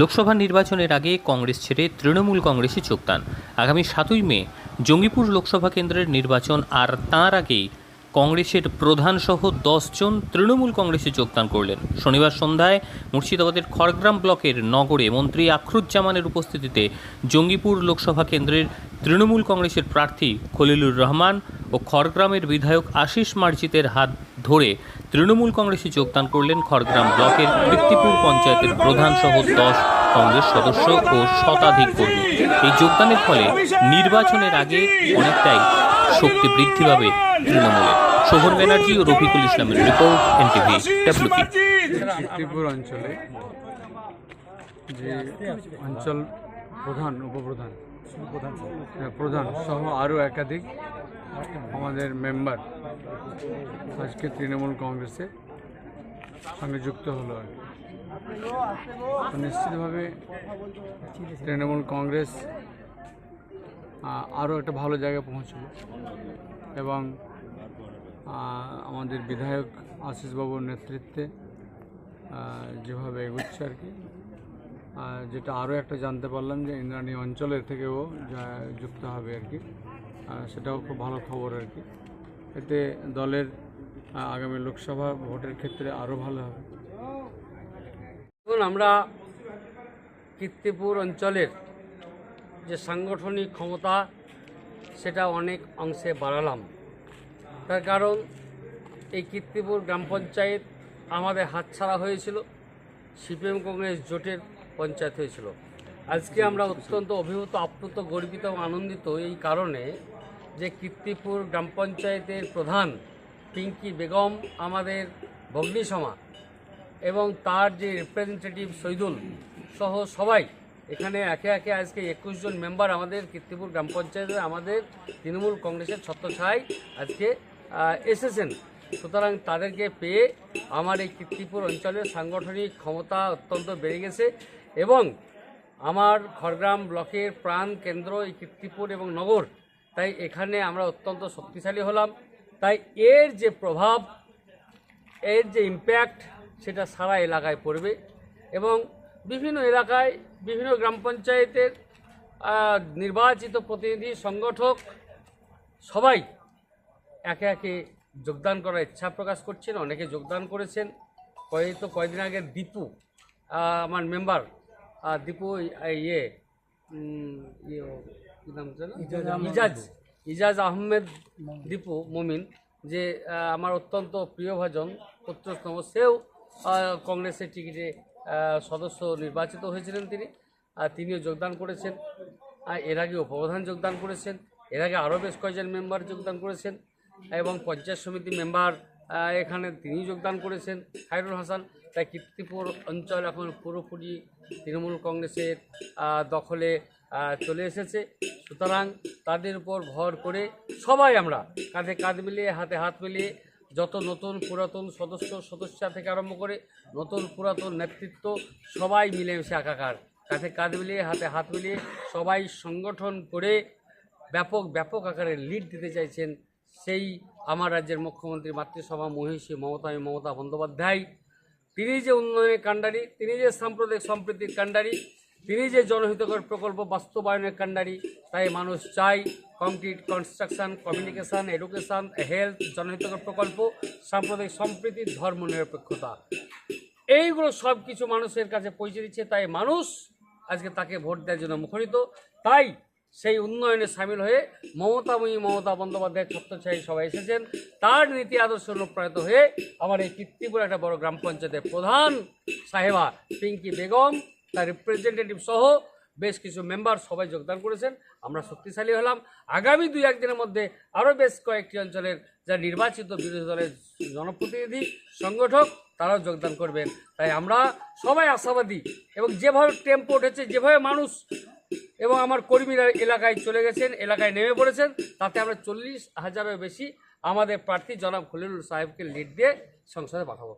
লোকসভা নির্বাচনের আগে কংগ্রেস ছেড়ে তৃণমূল কংগ্রেসে যোগদান। আগামী সাতই মে জঙ্গিপুর লোকসভা কেন্দ্রের নির্বাচন, আর তাঁর আগেই কংগ্রেসের প্রধানসহ দশজন তৃণমূল কংগ্রেসে যোগদান করলেন। শনিবার সন্ধ্যায় মুর্শিদাবাদের খড়গ্রাম ব্লকের নগরে মন্ত্রী আখরুজ্জামানের উপস্থিতিতে জঙ্গিপুর লোকসভা কেন্দ্রের তৃণমূল কংগ্রেসের প্রার্থী খলিলুর রহমান ও খড়গ্রামের বিধায়ক আশিস মার্জিতের হাত ধরে তৃণমূল কংগ্রেসে যোগদান করলেন খড়গ্রাম ব্লকের কৃত্তিপুর পঞ্চায়েতের প্রধান সহ দশ কংগ্রেস সদস্য ও শতাধিক কর্মী। এই যোগদানের ফলে নির্বাচনের আগে অনেকটাই শক্তি বৃদ্ধি পাবে তৃণমূলের শোভন ব্যানার্জি ও রফিকুল ইসলামের রিপোর্ট, এনটিভি ডব্লিউপি অঞ্চলে যে অঞ্চল প্রধান, উপপ্রধান, প্রধান সহ আরও একাধিক আমাদের মেম্বার আজকে তৃণমূল কংগ্রেসে সঙ্গে যুক্ত হলো আর কি। নিশ্চিতভাবে তৃণমূল কংগ্রেস আরও একটা ভালো জায়গায় পৌঁছলো এবং আমাদের বিধায়ক আশিসবাবুর নেতৃত্বে যেভাবে এগোচ্ছে আর কি যেটা আরও একটা জানতে পারলাম যে ইন্দ্রাণী অঞ্চলের থেকেও যুক্ত হবে আর কি সেটাও খুব ভালো খবর আর কি। এতে দলের আগামী লোকসভা ভোটের ক্ষেত্রে আরও ভালো হবে। আমরা কীর্তিপুর অঞ্চলের যে সাংগঠনিক ক্ষমতা, সেটা অনেক অংশে বাড়ালাম। তার কারণ, এই কীর্তিপুর গ্রাম পঞ্চায়েত আমাদের হাতছাড়া হয়েছিল, সিপিএম কংগ্রেস জোটের পঞ্চায়েত হয়েছিল। আজকে আমরা অত্যন্ত অভিভূত, আপ্লুত, গর্বিত এবং আনন্দিত এই কারণে যে কীর্তিপুর গ্রাম পঞ্চায়েতের প্রধান পিঙ্কি বেগম, আমাদের ভগ্নিসমা এবং তার যে রিপ্রেজেন্টেটিভ শহীদুল সহ সবাই, এখানে একে একে আজকে একুশ জন মেম্বার আমাদের কীর্তিপুর গ্রাম পঞ্চায়েতে, আমাদের তৃণমূল কংগ্রেসের ছত্রছায় আজকে এসেছেন। সুতরাং তাদেরকে পেয়ে আমার এই কীর্তিপুর অঞ্চলের সাংগঠনিক ক্ষমতা অত্যন্ত বেড়ে গেছে এবং আমার খড়গ্রাম ব্লকের প্রাণ কেন্দ্র এই কীর্তিপুর এবং নগর। তাই এখানে আমরা অত্যন্ত শক্তিশালী হলাম। তাই এর যে প্রভাব, এর যে ইম্প্যাক্ট সেটা সারা এলাকায় পড়বে এবং বিভিন্ন এলাকায় বিভিন্ন গ্রাম পঞ্চায়েতের নির্বাচিত প্রতিনিধি সংগঠক সবাই একে একে যোগদান করার ইচ্ছা প্রকাশ করছেন অনেকে যোগদান করেছেন। কয়েক তো কয়েকদিন আগে দীপু আমার মেম্বার দীপু ইয়ে ইয়ে নাম জানো? ইজাজ ইজাজ আহমেদ দীপু মমিন যে আমার অত্যন্ত প্রিয়ভাজন পুত্রস্তম সেও কংগ্রেসের টিকিটে সদস্য নির্বাচিত হয়েছিলেন তিনি। আর তিনিও যোগদান করেছেন। এর আগে উপপ্রধান যোগদান করেছেন। এর আগে আরও বেশ কয়েকজন মেম্বার যোগদান করেছেন। এবং পঞ্চায়েত সমিতি মেম্বার এখানে তিনি যোগদান করেছেন, খায়রুল হাসান। তাই কীর্তিপুর অঞ্চল এখন পুরোপুরি তৃণমূল কংগ্রেসের দখলে চলে এসেছে। সুতরাং তাদের উপর ভর করে সবাই আমরা কাঁধে কাঁধ মিলিয়ে, হাতে হাত মিলিয়ে যত নতুন পুরাতন সদস্য, সদস্যা থেকে আরম্ভ করে নতুন পুরাতন নেতৃত্ব সবাই মিলেমিশে একাকার। কাঁধে কাঁধ মিলিয়ে, হাতে হাত মিলিয়ে সবাই সংগঠন করে ব্যাপক ব্যাপক আকারে লিড দিতে চাইছেন সেই আমার রাজ্যের মুখ্যমন্ত্রী মাতৃসভা মহিষী মমতা মমতা বন্দ্যোপাধ্যায়। তিনি যে উন্নয়নের কাণ্ডারি, তিনি যে সাম্প্রদায়িক সম্প্রীতির কাণ্ডারি, তিনি যে জনহিতকর প্রকল্প বাস্তবায়নের কাণ্ডারি, তাই মানুষ চাই concrete construction, communication, education, health, জনহিতকর প্রকল্প, সাম্প্রদায়িক সম্প্রীতি, ধর্ম নিরপেক্ষতা। এইগুলো সব কিছু মানুষের কাছে পৌঁছে দিচ্ছে, তাই মানুষ আজকে তাকে ভোট দেওয়ার জন্য মুখরিত। তাই সেই উন্নয়নে সামিল হয়ে মমতাময়ী মমতা বন্দ্যোপাধ্যায় ছত্রছায়ী সবাই এসেছেন। তার নীতি আদর্শ অনুপ্রাণিত হয়ে আমার এই কীর্তিপুর একটা বড় গ্রাম পঞ্চায়েতের প্রধান সাহেবা পিঙ্কি বেগম, তার রিপ্রেজেন্টেটিভ সহ বেশ কিছু মেম্বার সবাই যোগদান করেছেন। আমরা শক্তিশালী হলাম। আগামী দুই একদিনের মধ্যে আরও বেশ কয়েকটি অঞ্চলের যা নির্বাচিত বিরোধী দলের জনপ্রতিনিধি, সংগঠক, তারাও যোগদান করবেন। তাই আমরা সবাই আশাবাদী এবং যেভাবে টেম্পো উঠেছে, যেভাবে মানুষ এবং আমার কর্মীরা এলাকায় চলে গেছেন, এলাকায় নেমে পড়েছেন, তাতে আমরা চল্লিশ হাজারের বেশি আমাদের প্রার্থী জনাব খলিলুর সাহেবকে লিড দিয়ে সংসদে পাঠাবো।